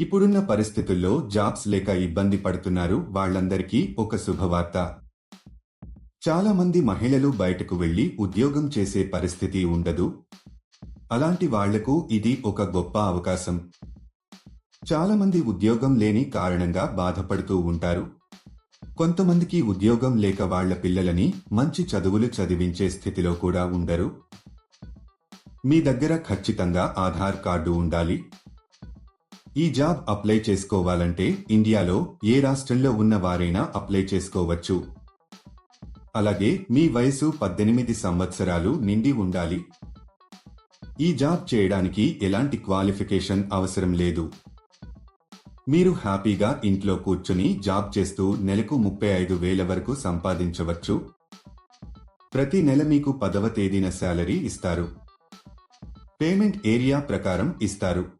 ఇప్పుడున్న పరిస్థితుల్లో జాబ్స్ లేక ఇబ్బంది పడుతున్నారు వాళ్ళందరికీ ఒక శుభవార్త. చాలా మంది మహిళలు బయటకు వెళ్ళి ఉద్యోగం చేసే పరిస్థితి ఉండదు. అలాంటి వాళ్ళకు ఇది ఒక గొప్ప అవకాశం. చాలా మంది ఉద్యోగం లేని కారణంగా బాధపడుతూ ఉంటారు. కొంతమందికి ఉద్యోగం లేక వాళ్ళ పిల్లలని మంచి చదువులు చదివించే స్థితిలో కూడా ఉండరు. మీ దగ్గర ఖచ్చితంగా ఆధార్ కార్డు ఉండాలి. ఈ జాబ్ అప్లై చేసుకోవాలంటే ఇండియాలో ఏ రాష్ట్రంలో ఉన్న వారైనా అప్లై చేసుకోవచ్చు. అలాగే మీ వయసు పద్దెనిమిది సంవత్సరాలు నిండి ఉండాలి. ఈ జాబ్ చేయడానికి ఎలాంటి క్వాలిఫికేషన్ అవసరం లేదు. మీరు హ్యాపీగా ఇంట్లో కూర్చుని జాబ్ చేస్తూ నెలకు ముప్పై ఐదు వేల వరకు సంపాదించవచ్చు. ప్రతి నెల మీకు పదవ తేదీన శాలరీ ఇస్తారు. పేమెంట్ ఏరియా ప్రకారం ఇస్తారు.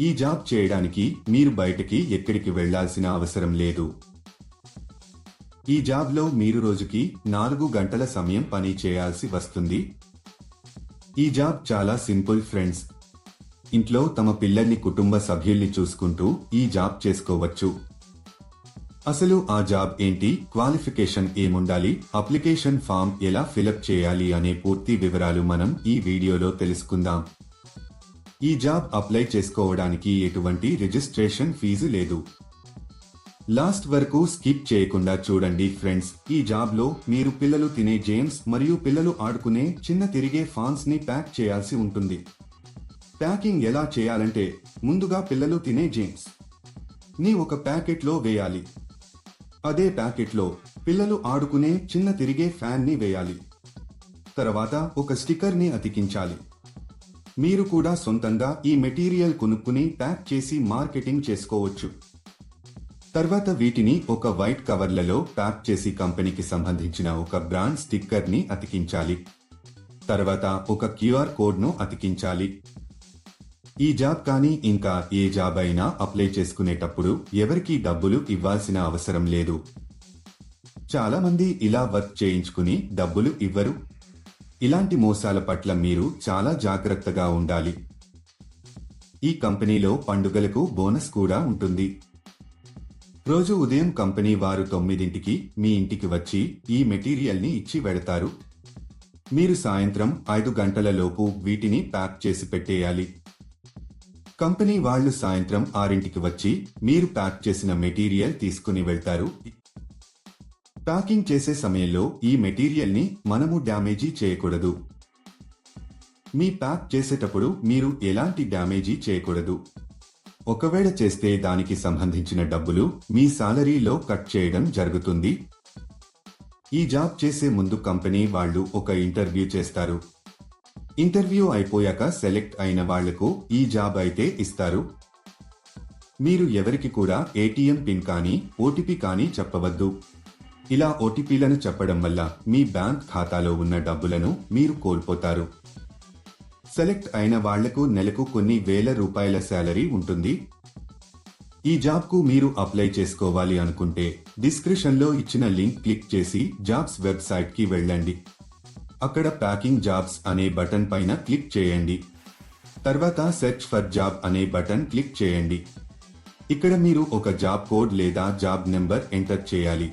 ఈ జాబ్ చేయడానికి మీరు బయటకి ఎక్కడికి వెళ్ళాల్సిన అవసరం లేదు. ఈ జాబ్లో మీరు రోజుకి నాలుగు గంటల సమయం పని చేయాల్సి వస్తుంది. ఈ జాబ్ చాలా సింపుల్ ఫ్రెండ్స్. ఇంట్లో తమ పిల్లల్ని కుటుంబ సభ్యుల్ని చూసుకుంటూ ఈ జాబ్ చేసుకోవచ్చు. అసలు ఆ జాబ్ ఏంటి? క్వాలిఫికేషన్ ఏముండాలి? అప్లికేషన్ ఫామ్ ఎలా ఫిలప్ చేయాలి? అనే పూర్తి వివరాలు మనం ఈ వీడియోలో తెలుసుకుందాం. ఈ జాబ్ అప్లై చేసుకోవడానికి ఎటువంటి రిజిస్ట్రేషన్ ఫీజు లేదు. లాస్ట్ వరకు స్కిప్ చేయకుండా చూడండి ఫ్రెండ్స్ ఈ జాబ్లో మీరు పిల్లలు తినే జేమ్స్ మరియు పిల్లలు ఆడుకునే చిన్న తిరిగే ఫాన్స్ని ప్యాక్ చేయాల్సి ఉంటుంది. ప్యాకింగ్ ఎలా చేయాలంటే ముందుగా పిల్లలు తినే జేమ్స్ని ఒక ప్యాకెట్లో వేయాలి. అదే ప్యాకెట్లో పిల్లలు ఆడుకునే చిన్న తిరిగే ఫ్యాన్ని వేయాలి. తర్వాత ఒక స్టిక్కర్ని అతికించాలి. మీరు కూడా సొంతంగా ఈ మెటీరియల్ కొనుక్కుని ప్యాక్ చేసి మార్కెటింగ్ చేసుకోవచ్చు. తర్వాత వీటిని ఒక వైట్ కవర్లలో ప్యాక్ చేసి కంపెనీకి సంబంధించిన ఒక బ్రాండ్ స్టిక్కర్ని అతికించాలి. తర్వాత ఒక క్యూఆర్ కోడ్ను అతికించాలి. ఈ జాబ్ కానీ ఇంకా ఏ జాబ్ అయినా అప్లై చేసుకునేటప్పుడు ఎవరికీ డబ్బులు ఇవ్వాల్సిన అవసరం లేదు. చాలామంది ఇలా వర్క్ చేయించుకుని డబ్బులు ఇవ్వరు. ఇలాంటి మోసాల పట్ల మీరు చాలా జాగ్రత్తగా ఉండాలి. ఈ కంపెనీలో పండుగలకు బోనస్ కూడా ఉంటుంది. రోజు ఉదయం కంపెనీ వారు తొమ్మిదింటికి మీ ఇంటికి వచ్చి ఈ మెటీరియల్ని ఇచ్చి వెడతారు. మీరు సాయంత్రం ఐదు గంటల లోపు వీటిని ప్యాక్ చేసి పెట్టేయాలి. కంపెనీ వాళ్ళు సాయంత్రం ఆరింటికి వచ్చి మీరు ప్యాక్ చేసిన మెటీరియల్ తీసుకుని వెళ్తారు. ప్యాకింగ్ చేసే సమయంలో ఈ మెటీరియల్ని మనము డ్యామేజీ చేయకూడదు. మీ ప్యాక్ చేసేటప్పుడు మీరు ఎలాంటి డ్యామేజీ చేయకూడదు. ఒకవేళ చేస్తే దానికి సంబంధించిన డబ్బులు మీ సాలరీలో కట్ చేయడం జరుగుతుంది. ఈ జాబ్ చేసే ముందు కంపెనీ వాళ్ళు ఒక ఇంటర్వ్యూ చేస్తారు. ఇంటర్వ్యూ అయిపోయాక సెలెక్ట్ అయిన వాళ్ళకు ఈ జాబ్ అయితే ఇస్తారు. మీరు ఎవరికి కూడా ఏటీఎం పిన్ కానీ ఓటీపీ కానీ చెప్పవద్దు. ఇలా ఓటీపీలను చెప్పడం వల్ల మీ బ్యాంక్ ఖాతాలో ఉన్న డబ్బులను మీరు కోల్పోతారు. సెలెక్ట్ అయిన వాళ్ళకు నెలకు కొన్ని వేల రూపాయల శాలరీ ఉంటుంది. ఈ జాబ్కు మీరు అప్లై చేసుకోవాలి అనుకుంటే డిస్క్రిప్షన్లో ఇచ్చిన లింక్ క్లిక్ చేసి జాబ్స్ వెబ్సైట్కి వెళ్ళండి. అక్కడ ప్యాకింగ్ జాబ్స్ అనే బటన్ పైన క్లిక్ చేయండి. తర్వాత సెర్చ్ ఫర్ జాబ్ అనే బటన్ క్లిక్ చేయండి. ఇక్కడ మీరు ఒక జాబ్ కోడ్ లేదా జాబ్ నెంబర్ ఎంటర్ చేయాలి.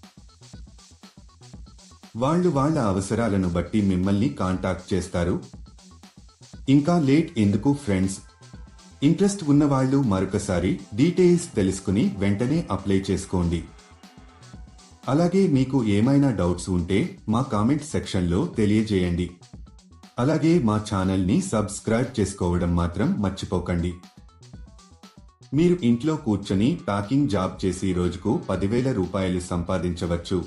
వాళ్ళు వాళ్ళ అవసరాలను బట్టి మిమ్మల్ని కాంటాక్ట్ చేస్తారు. ఇంకా లేట్ ఎందుకు ఫ్రెండ్స్? ఇంట్రెస్ట్ ఉన్నవాళ్ళు మరొకసారి డీటెయిల్స్ తెలుసుకుని వెంటనే అప్లై చేసుకోండి. అలాగే మీకు ఏమైనా డౌట్స్ ఉంటే మా కామెంట్ సెక్షన్లో తెలియజేయండి. అలాగే మా ఛానల్ని సబ్స్క్రైబ్ చేసుకోవడం మాత్రం మర్చిపోకండి. మీరు ఇంట్లో కూర్చొని ప్యాకింగ్ జాబ్ చేసి రోజుకు పదివేల రూపాయలు సంపాదించవచ్చు.